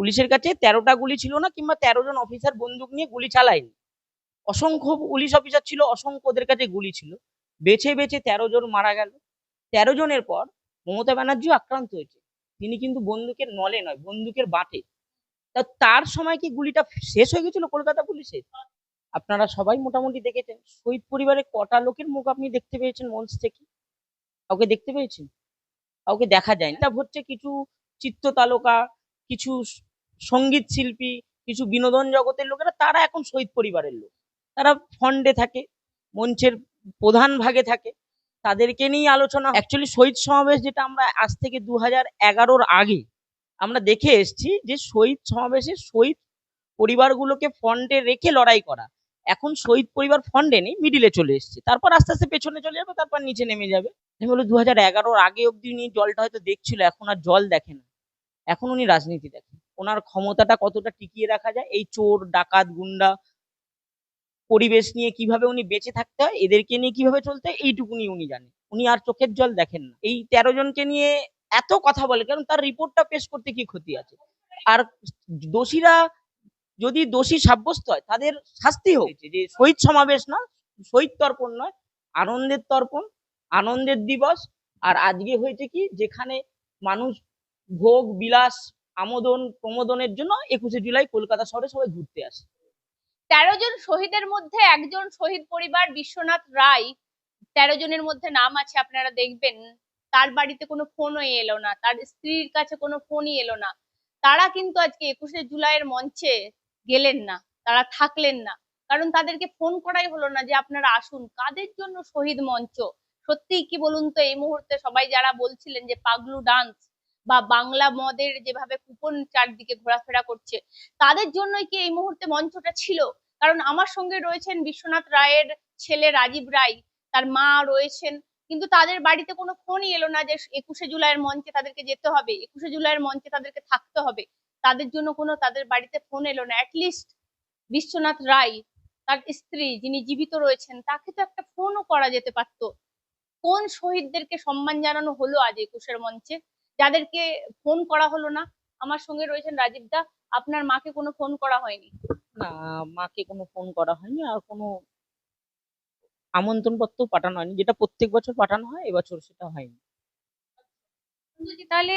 পুলিশের কাছে তেরোটা গুলি ছিল না কিংবা তেরো জন অফিসার বন্দুক নিয়ে গুলি চালায়নি। অসংখ্য পুলিশ অফিসার ছিল, অসংখ্য ওদের কাছে গুলি ছিল। বেছে বেছে তেরো জন মারা গেল। তেরো জনের পর মমতা ব্যানার্জিও আক্রান্ত হয়েছে। তিনি কিন্তু বন্দুকের নলে নয়, বন্দুকের বাটে। তা তার সময় কি গুলিটা শেষ হয়ে গেছিল কলকাতা পুলিশের? আপনারা সবাই মোটামুটি দেখেছেন। শহীদ পরিবারের কটা লোকের মুখ আপনি দেখতে পেয়েছেন মঞ্চ থেকে? কাউকে দেখতে পেয়েছেন? কাউকে দেখা যায় না হচ্ছে কিছু চিত্র তারকা কিছু সংগীত শিল্পী, কিছু বিনোদন জগতের লোকেরা, তারা এখন শহীদ পরিবারের লোক। তারা ফন্ডে থাকে, মঞ্চের প্রধান ভাগে থাকে। তাদেরকে নিয়ে আলোচনা অ্যাকচুয়ালি শহীদ সমাবেশ যেটা আমরা আজ থেকে দু হাজার আগে আমরা দেখে এসেছি যে শহীদ সমাবেশে শহীদ পরিবারগুলোকে ফন্ডে রেখে লড়াই করা। এখন শহীদ পরিবার ফন্ডে নেই মিডিলে চলে এসেছে। তারপর আস্তে আস্তে পেছনে চলে যাবে, তারপর নিচে নেমে যাবে। আমি বলি দু হাজার এগারোর আগে অব্দি উনি জলটা হয়তো দেখছিল, এখন আর জল দেখে না। এখন উনি রাজনীতি দেখেন। ওনার ক্ষমতাটা কতটা টিকিয়ে রাখা যায় এই চোর ডাকাত গুন্ডা পরিবেশ নিয়ে কীভাবে উনি বেঁচে থাকতে হয় এদেরকে নিয়ে কীভাবে চলতে হয় এইটুকুনি উনি জানেন উনি আর চোখের জল দেখেন না। এই তেরো জনকে নিয়ে এত কথা বলে কারণ তার রিপোর্টটা পেশ করতে কি ক্ষতি আছে? আর দোষীরা যদি দোষী সাব্যস্ত হয় তাদের শাস্তি হোক। যে শহীদ সমাবেশ না শহীদ তর্পণ নয় আনন্দের তর্পণ আনন্দের দিবস। আর আজকে হয়েছে কি যেখানে মানুষ ভোগ বিলাস আমোদন প্রমোদনের জন্য একুশে জুলাই কলকাতা শহরে সবাই ঘুরতে আসে। তেরো জন শহীদের মধ্যে একজন শহীদ পরিবার বিশ্বনাথ রায়, তেরো জনের মধ্যে নাম আছে, আপনারা দেখবেন, তার বাড়িতে কোনো ফোনই এলো না, তার স্ত্রীর কাছে কোনো ফোনই এলো না। তারা কিন্তু আজকে একুশে জুলাইয়ের মঞ্চে গেলেন না, তারা থাকলেন না, কারণ তাদেরকে ফোন করাই হলো না যে আপনারা আসুন, কাদের জন্য শহীদ মঞ্চ? সত্যি কি বলুন তো, এই মুহূর্তে সবাই যারা বলছিলেন যে পাগলু ডান্স বা বাংলা মদের যেভাবে কুপন চারদিকে ঘোরাফেরা করছে, তাদের জন্যই কি এই মুহূর্তে মঞ্চটা ছিল? কারণ আমার সঙ্গে রয়েছেন বিশ্বনাথ রায়ের ছেলে রাজীব রায়, তার মা রয়েছেন, কিন্তু তাদের বাড়িতে কোনো ফোনই এলো না যে একুশে জুলাইয়ের মঞ্চে তাদেরকে যেতে হবে, একুশে জুলাইয়ের মঞ্চে তাদেরকে থাকতে হবে, তাদের জন্য কোনো তাদের বাড়িতে ফোন এলো না। অ্যাটলিস্ট বিশ্বনাথ রায়, তার স্ত্রী যিনি জীবিত রয়েছেন, তাকে তো একটা ফোনও করা যেতে পারতো। কোন শহীদদেরকে সম্মান জানানো হলো আজ একুশের মঞ্চে? যাদেরকে ফোন করা হলো না আমার সঙ্গে রয়েছেন রাজীব দা আপনার মাকে কোনো ফোন করা হয়নি? না মাকে কোনো ফোন করা হয়নি আর কোনো আমন্ত্রণ পত্র পাঠানো হয়নি। যেটা প্রত্যেক বছর পাঠানো হয় এবছর সেটা হয়নি। তাহলে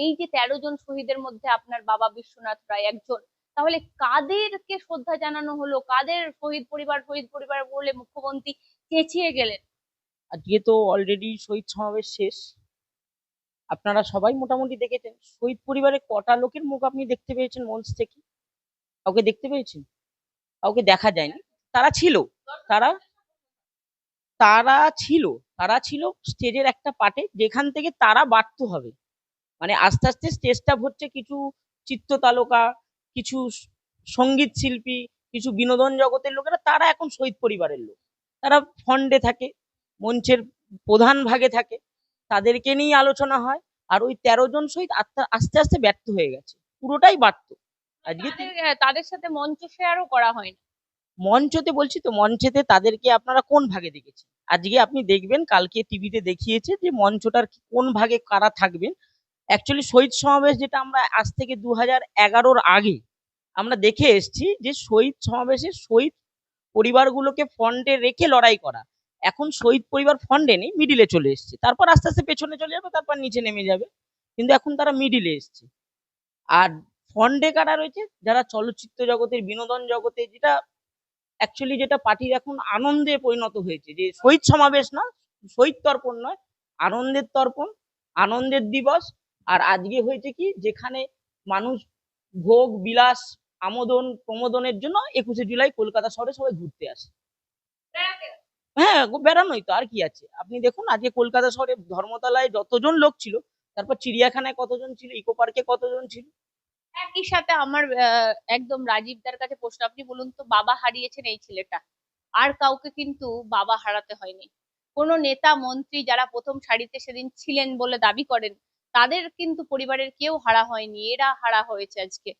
এই যে তেরো জন শহীদের মধ্যে আপনার বাবা বিশ্বনাথ রায় একজন তাহলে কাদেরকে শ্রদ্ধা জানানো হলো? কাদের শহীদ পরিবার শহীদ পরিবার বলে মুখ্যমন্ত্রী চেঁচিয়ে গেলেন? আজকে তো অলরেডি শহীদ সমাবেশ শেষ। আপনারা সবাই মোটামুটি দেখেছেন। শহীদ পরিবারের কটা লোকের মুখ আপনি দেখতে পেয়েছেন মঞ্চ থেকে? কাউকে দেখতে পেয়েছেন? কাউকে দেখা যায়নি? তারা ছিল। তারা তারা ছিল। তারা ছিল স্টেজের একটা পার্টে যেখান থেকে তারা বাড়তে হবে। মানে আস্তে আস্তে স্টেজটা ভরছে কিছু চিত্র তারকা কিছু সংগীত শিল্পী, কিছু বিনোদন জগতের লোকেরা। তারা এখন শহীদ পরিবারের লোক। তারা ফন্ডে থাকে, মঞ্চের প্রধান ভাগে থাকে। তাদেরকে নিয়ে আলোচনা হয়। আর ওই তেরো জন শহীদ আস্তে আস্তে ব্যর্থ হয়ে গেছে। পুরোটাই বাড়ত আজকে তাদের সাথে মঞ্চ শেয়ারও করা হয় না। মঞ্চতে বলছি তো মঞ্চেতে তাদেরকে আপনারা কোন ভাগে দেখেছেন? আজকে আপনি দেখবেন কালকে টিভিতে দেখিয়েছে যে মঞ্চটার কোন ভাগে কারা থাকবেন। অ্যাকচুয়ালি শহীদ সমাবেশ যেটা আমরা আজ থেকে দু হাজার এগারোর আগে আমরা দেখে এসেছি যে শহীদ সমাবেশে শহীদ পরিবারগুলোকে ফন্ডে রেখে লড়াই করা। এখন শহীদ পরিবার ফন্ডে নেই মিডিলে চলে এসেছে। তারপর আস্তে আস্তে পেছনে চলে যাবে, তারপর নিচে নেমে যাবে। কিন্তু এখন তারা মিডিলে এসছে। আর ফন্ডে কারা রয়েছে? যারা চলচ্চিত্র জগতের, বিনোদন জগতে যেটা অ্যাকচুয়ালি যেটা পার্টির এখন আনন্দে পরিণত হয়েছে। যে শহীদ সমাবেশ না, শহীদ তর্পণ নয়, আনন্দের তর্পণ, আনন্দের দিবস। আর আজকে হয়েছে কি? যেখানে মানুষ ভোগ, বিলাস, আমোদন, প্রমোদনের জন্য একুশে জুলাই কলকাতা শহরে সবাই ঘুরতে আসে। হ্যাঁ বেড়ানোই তো, আর কি আছে? আপনি দেখুন, আজকে কলকাতা শহরে ধর্মতলায় যতজন লোক ছিল, তারপর চিড়িয়াখানায় কতজন ছিল, ইকো পার্কে কতজন ছিল? একই সাথে আমার একদম রাজীবদার কাছে প্রশ্ন, আপনি বলুন তো, বাবা হারিয়েছেন এই ছেলেটা? আর কাউকে কিন্তু বাবা হারাতে হয়নি। কোনো নেতা, মন্ত্রী যারা প্রথম সারিতে সেদিন ছিলেন বলে দাবি করেন, তাদের কিন্তু পরিবারের কেউ হারা হয়নি, এরা হারা হয়েছে আজকে।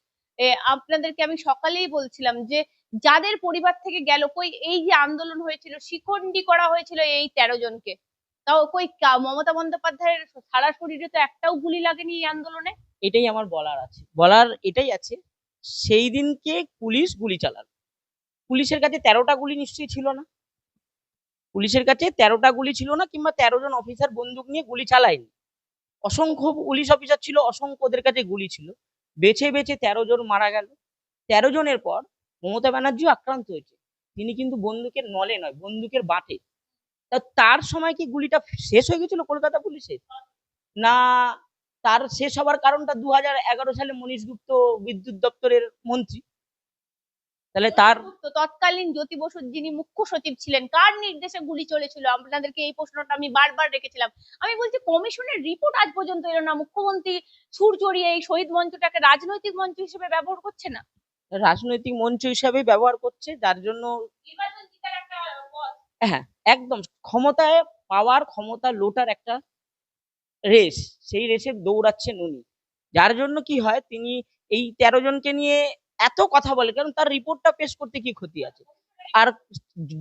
আপনাদেরকে আমি সকালেই বলছিলাম যে যাদের পরিবার থেকে গেল, কই এই যে আন্দোলন হয়েছিল শিখন্ডি করা হয়েছিল এই তেরো জনকে। তাও কই মমতা বন্দ্যোপাধ্যায়ের সারা শরীরে তো একটাও গুলি লাগেনি এই আন্দোলনে? এটাই আমার বলার আছে। বলার এটাই আছে, সেই দিনকে পুলিশ গুলি চালাল। পুলিশের কাছে তেরোটা গুলি নিশ্চয়ই ছিল না। পুলিশের কাছে তেরোটা গুলি ছিল না, কিংবা তেরো জন অফিসার বন্দুক নিয়ে গুলি চালায়নি। অসংখ্য পুলিশ অফিসার ছিল অসংখ্য ওদের কাছে গুলি ছিল। বেছে বেছে তেরো জন মারা গেল। তেরো জনের পর মমতা ব্যানার্জিও আক্রান্ত হয়েছে। তিনি কিন্তু বন্দুকের নলে নয় বন্দুকের বাটে। তা তার সময় কি গুলিটা শেষ হয়ে গেছিল কলকাতা পুলিশের? না তার শেষ হওয়ার কারণটা দু হাজার এগারো সালে মনীষ গুপ্ত বিদ্যুৎ দপ্তরের মন্ত্রী। তাহলে তার তৎকালীন জ্যোতি বসুর যিনি মুখ্য সচিব ছিলেন কার নির্দেশে গুলি চলেছিল? আপনাদেরকে এই প্রশ্নটা আমি বারবার রেখেছিলাম। আমি বলছি কমিশনের রিপোর্ট আজ পর্যন্ত এলো না। মুখ্যমন্ত্রী সুর চড়িয়ে এই শহীদ মঞ্চটাকে রাজনৈতিক মঞ্চ হিসেবে ব্যবহার করছে না? রাজনৈতিক মঞ্চ হিসাবে ব্যবহার করছে যার জন্য। হ্যাঁ একদম ক্ষমতায় পাওয়ার ক্ষমতা লোটার একটা রেস সেই রেসে দৌড়াচ্ছেন উনি। যার জন্য কি হয় তিনি এই তেরো জনকে নিয়ে এত কথা বলে কারণ তার রিপোর্টটা পেশ করতে কি ক্ষতি আছে? আর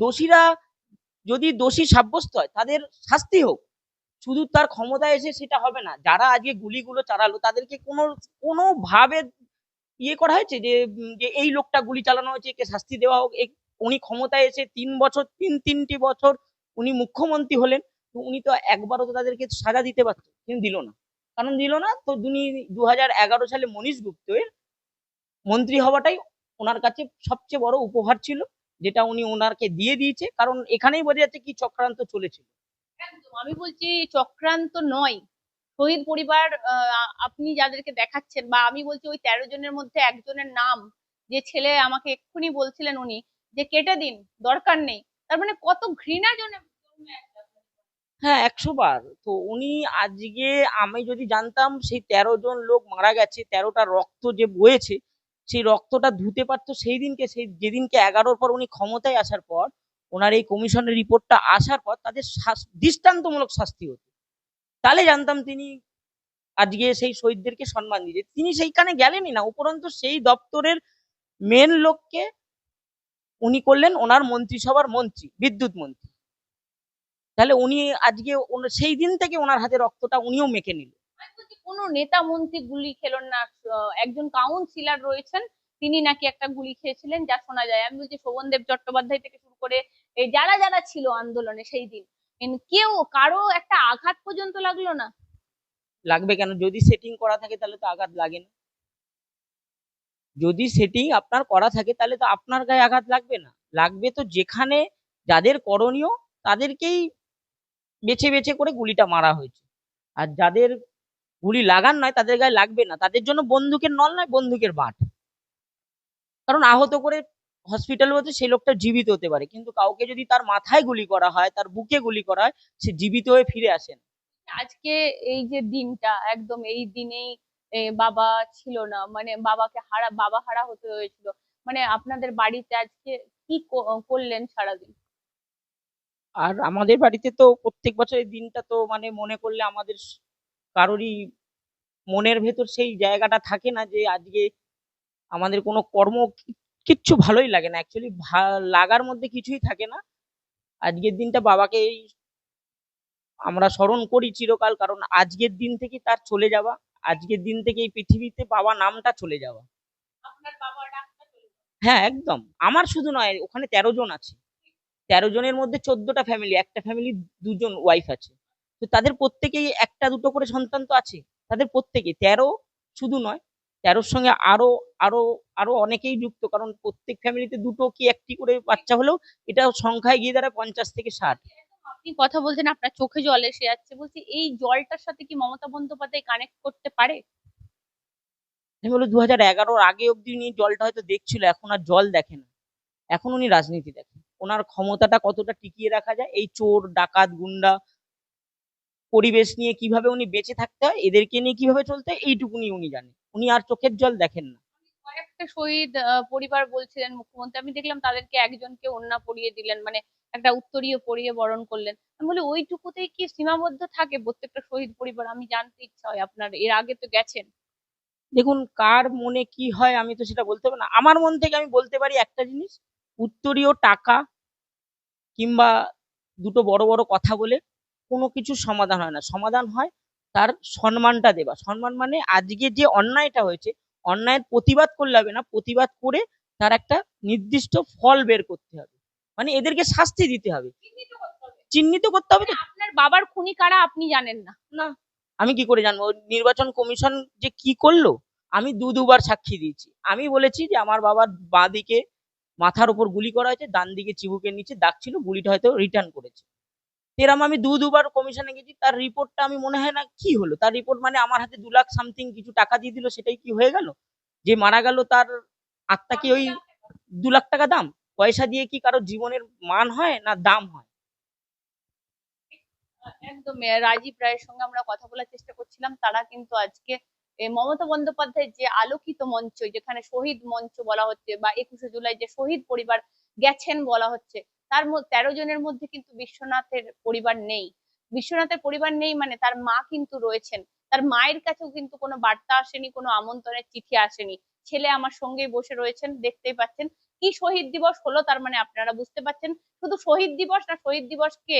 দোষীরা যদি দোষী সাব্যস্ত হয় তাদের শাস্তি হোক শুধু তার ক্ষমতায় এসে সেটা হবে না। যারা আজকে গুলিগুলো চালালো তাদেরকে কোনো কোনো ভাবে ইয়ে করা হয়েছে যে যে এই লোকটা গুলি চালানো হয়েছে, একে শাস্তি দেওয়া হোক। উনি ক্ষমতায় এসে তিন বছর, তিন, তিনটি বছর উনি মুখ্যমন্ত্রী হলেন। তো উনি তো একবারও তো তাদেরকে সাজা দিতে পারত, কিন্তু দিল না। কারণ দিল না, তো উনি দু হাজার এগারো সালে মনীশ গুপ্তের মন্ত্রী হওয়াটাই ওনার কাছে সবচেয়ে বড় উপহার ছিল, যেটা উনি ওনারকে দিয়ে দিয়েছে। কারণ এখানেই বোঝা যাচ্ছে কি চক্রান্ত চলেছিল। আমি বলছি চক্রান্ত নয় শহীদ পরিবার আপনি যাদেরকে দেখাচ্ছেন বা আমি বলছি ওই তেরো জনের মধ্যে একজনের নাম, যে ছেলে আমাকে এক্ষুনি বলছিলেন উনি যে কেটে দিন, দরকার নেই। তার মানে কত ঘৃণা জন্য হ্যাঁ একশো বার। তো উনি আজকে আমি যদি জানতাম সেই তেরো জন লোক মারা গেছে, তেরোটা রক্ত যে বয়েছে, সেই রক্তটা ধুতে পারতো সেই দিনকে সেই যেদিনকে এগারোর পর উনি ক্ষমতায় আসার পর, ওনার এই কমিশনের রিপোর্টটা আসার পর তাদের দৃষ্টান্তমূলক শাস্তি হতো। তাহলে জানতাম তিনি আজকে সেই শহীদদেরকে সম্মান দিয়েছে। তিনি সেইখানে গেলেনই না, উপরন্তু সেই দপ্তরের মেন লোককে উনি করলেন ওনার মন্ত্রিসভার মন্ত্রী, বিদ্যুৎ মন্ত্রী। তাহলে উনি আজকে সেই দিন থেকে ওনার হাতে রক্তটা উনিও মেখে নিল কোনো নেতা মন্ত্রী গুলি খেলেন না একজন কাউন্সিলর রয়েছেন, তিনি নাকি একটা গুলি খেয়েছিলেন, যা শোনা যায়। আমি বলছি শোভনদেব চট্টোপাধ্যায় থেকে শুরু করে যারা যারা ছিল আন্দোলনে সেই দিন কেউ কারও একটা আঘাত পর্যন্ত লাগল না। লাগবে কেন? যদি সেটিং করা থাকে তাহলে তো আঘাত লাগে না। যদি সেটিং আপনার করা থাকে তাহলে তো আপনার গায়ে আঘাত লাগবে না। লাগবে তো যেখানে যাদের করণীয় তাদেরকেই বেছে বেছে করে গুলিটা মারা হয়েছে। আর যাদের গুলি লাগান নয়, তাদের গায়ে লাগবে না। তাদের জন্য বন্দুকের নল নয়, বন্দুকের বাট। কারণ আহত করে হসপিটালে হতে সেই লোকটা জীবিত হতে পারে। কিন্তু কাউকে যদি তার মাথায় গুলি করা হয় তার বুকে গুলি করা হয় সে জীবিত হয়ে ফিরে আসেন আজকে এই যে দিনটা একদম এই দিনেই বাবা ছিল না। মানে বাবাকে হারা বাবা হারা হতে হয়েছিল। মানে আপনাদের বাড়িতে আজকে কি করলেন সারাদিন? আর আমাদের বাড়িতে তো প্রত্যেক বছর এই দিনটা তো মানে মনে করলে আমাদের কারোরই মনের ভেতর সেই জায়গাটা থাকে না যে আজকে আমাদের কোনো কর্ম কিচ্ছু ভালোই লাগে না অ্যাকচুয়ালি লাগার মধ্যে কিছুই থাকে না। আজকের দিনটা বাবাকে এই আমরা স্মরণ করি চিরকাল কারণ আজকের দিন থেকে তার চলে যাওয়া। আজকের দিন থেকে এই পৃথিবীতে বাবা নামটা চলে যাওয়া। হ্যাঁ একদম। আমার শুধু নয় ওখানে তেরো জন আছে। তেরো জনের মধ্যে চোদ্দটা ফ্যামিলি একটা ফ্যামিলি দুজন ওয়াইফ আছে। তো তাদের প্রত্যেকেই একটা দুটো করে সন্তান তো আছে। তাদের প্রত্যেকে তেরো শুধু নয় তেরোর সঙ্গে আরও আরও আরও অনেকেই যুক্ত। কারণ প্রত্যেক ফ্যামিলিতে দুটো কি একটি করে বাচ্চা হলেও এটা সংখ্যায় গিয়ে দাঁড়ায় পঞ্চাশ থেকে ষাট। আপনি কথা বলছেন আপনার চোখে জল এসে যাচ্ছে। বলছি এই জলটার সাথে কি মমতা বন্দ্যোপাধ্যায় কানেক্ট করতে পারে? আমি বলি দু হাজার এগারোর আগে অব্দি উনি জলটা হয়তো দেখছিল এখন আর জল দেখে না। এখন উনি রাজনীতি দেখেন। ওনার ক্ষমতাটা কতটা টিকিয়ে রাখা যায় এই চোর ডাকাত গুন্ডা পরিবেশ নিয়ে কীভাবে উনি বেঁচে থাকতে হয় এদেরকে নিয়ে কীভাবে চলতে হয় এইটুকুনি উনি জানেন। উনি আর চোখের জল দেখেন না। কয়েকটা শহীদ পরিবার বলছিলেন মুখ্যমন্ত্রী। আমি দেখলাম তাদেরকে একজনকে ওন্না পরিয়ে দিলেন মানে একটা উত্তরীয় পরিয়ে বরণ করলেন। আমি বলি ওইটুকুতেই কি সীমাবদ্ধ থাকে প্রত্যেকটা শহীদ পরিবার? আমি জানতে ইচ্ছা হয় আপনার এর আগে তো গেছেন। দেখুন কার মনে কি হয় আমি তো সেটা বলতে পারব না। আমার মন থেকে আমি বলতে পারি একটা জিনিস উত্তরীয় টাকা কিংবা দুটো বড় বড় কথা বলে কোনো কিছু সমাধান হয় না। সমাধান হয় তার সম্মানটা দেবা। সম্মান মানে আজকে যে অন্যায়টা হয়েছে অন্যায়ের প্রতিবাদ করলে হবে না প্রতিবাদ করে তার একটা নির্দিষ্ট ফল বের করতে হবে। মানে এদেরকে শাস্তি দিতে হবে। চিহ্নিত করতে হবে। মানে আপনার বাবার খুনি কারা আপনি জানেন না। না। আমি কি করে জানব? নির্বাচন কমিশন যে কি করল? আমি দু দুবার সাক্ষী দিয়েছি। আমি বলেছি যে আমার বাবার বাঁ দিকে মাথার উপর গুলি করা হয়েছে ডান দিকে চিবুকের নিচে দাগ ছিল গুলিটা হয়তো রিটার্ন করেছে। এরম আমি দু দুবার কমিশনে গেছি, তার রিপোর্টটা আমি মনে হয় না কি হলো? তার রিপোর্ট মানে আমার হাতে দু লাখ সামথিং কিছু টাকা দিয়ে দিল, সেটাই কি হয়ে গেল? যে মারা গেল তার আত্মা কি ওই দু লাখ টাকা দাম? পয়সা দিয়ে কি কারও জীবনের মান হয় না দাম হয়? একদম রাজীব রায়ের সঙ্গে আমরা কথা বলার চেষ্টা করছিলাম। তারা কিন্তু আজকে মমতা বন্দ্যোপাধ্যায়ের যে আলোকিত মঞ্চ, যেখানে শহীদ মঞ্চ বলা হচ্ছে, বা একুশে জুলাই যে শহীদ পরিবার গেছেন বলা হচ্ছে তার তেরো জনের মধ্যে কিন্তু বিশ্বনাথের পরিবার নেই। বিশ্বনাথের পরিবার নেই মানে তার মা কিন্তু রয়েছেন। তার মায়ের কাছেও কিন্তু কোনো বার্তা আসেনি, কোনো আমন্ত্রণের চিঠি আসেনি। ছেলে আমার সঙ্গেই বসে রয়েছেন, দেখতেই পাচ্ছেন। কি শহীদ দিবস হলো তার মানে আপনারা বুঝতে পারছেন? শুধু শহীদ দিবস না, শহীদ দিবসকে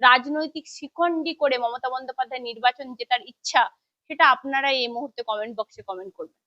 রাজনৈতিক শিখণ্ডী করে মমতা বন্দ্যোপাধ্যায় নির্বাচন জেতার ইচ্ছা, সেটা আপনারা এই মুহূর্তে কমেন্ট বক্সে কমেন্ট করবেন।